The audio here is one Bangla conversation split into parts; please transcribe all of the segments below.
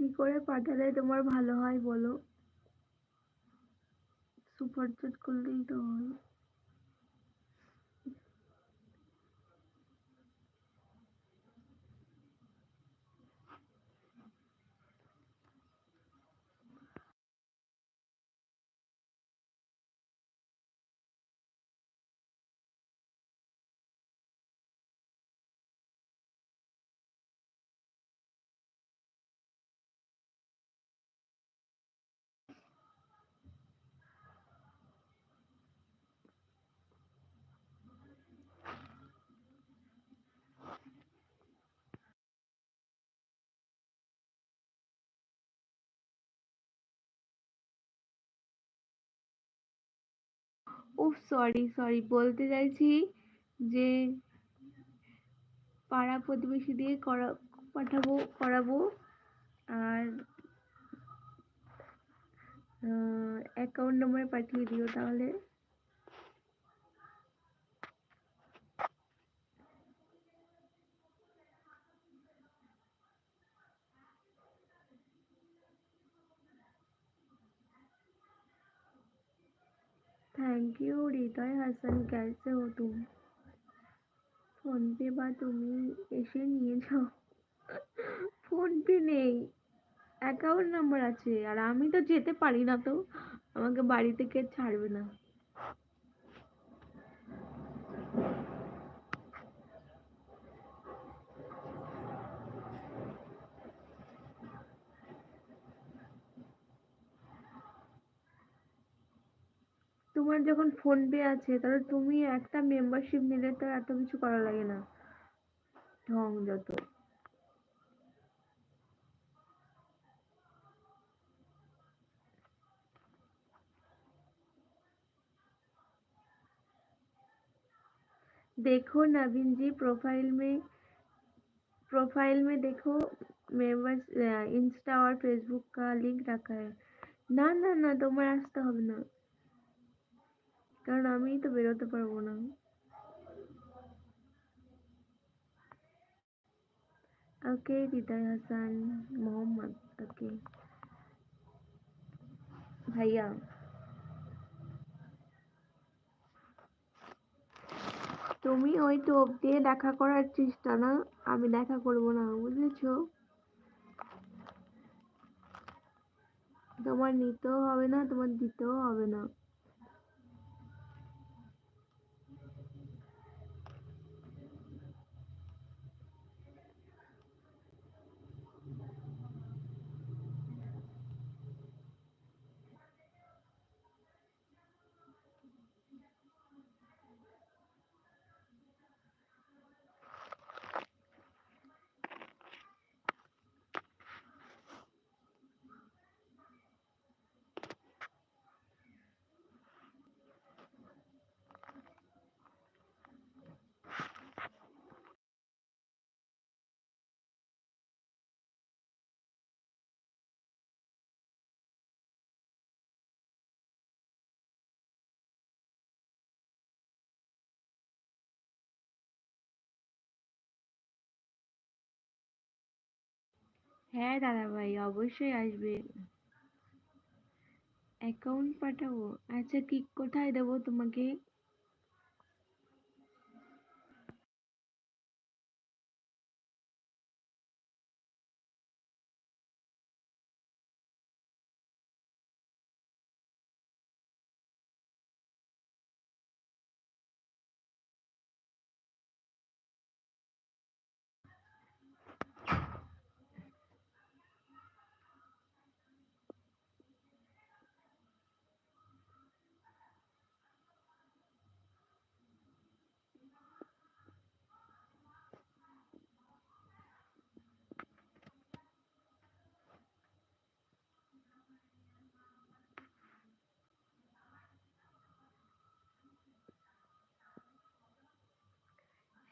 কি করে পাঠালে তোমার ভালো হয় বলো? সুপার চ্যাট করলেই তো হয়। ও সরি সরি বলতে চাইছি যে পাড়া প্রতিবেশী দিয়ে করা, পাঠাবো, করাবো আর অ্যাকাউন্ট নম্বরে পাঠিয়ে দিও তাহলে। থ্যাংক ইউ হৃদয় হাসান কেসে হো তুমি ফোনপে বা তুমি এসে নিয়ে যাও। ফোনপে নেই। অ্যাকাউন্ট নাম্বার আছে। আর আমি তো যেতে পারি না তো। আমাকে বাড়ি থেকে ছাড়বে না। তোমার যখন ফোন পে আছে তাহলে তুমি একটা মেম্বারশিপ নিলে তো এত কিছু করা লাগে না ঢং যত देखो नवीन जी प्रोफाइल में प्रोफाइल में देखो मेंबर्स इंस्टा और फेसबुक का लिंक रखा है না না না তোমার আসতে হবে না কারণ আমি তো বেরোতে পারব না। ওকে হৃদয় হাসান, মোহাম্মদ, ওকে। ভাইয়া। তুমি ওই টোপ দিয়ে দেখা করার চেষ্টা না, আমি দেখা করব না, বুঝেছ? তোমার নিতেও হবে না, তোমার দিতেও হবে না। হ্যাঁ দাদা ভাই অবশ্যই আসবে। অ্যাকাউন্ট পাঠাবো। আচ্ছা কি কোথায় দেবো তোমাকে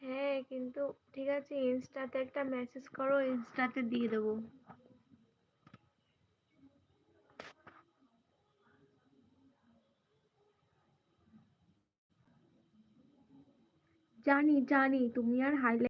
হ্যাঁ কিন্তু ঠিক আছে, ইনস্টাতে একটা মেসেজ করো, ইনস্টাতে দিয়ে দেবো। জানি জানি, তুমি আর হাইলাইট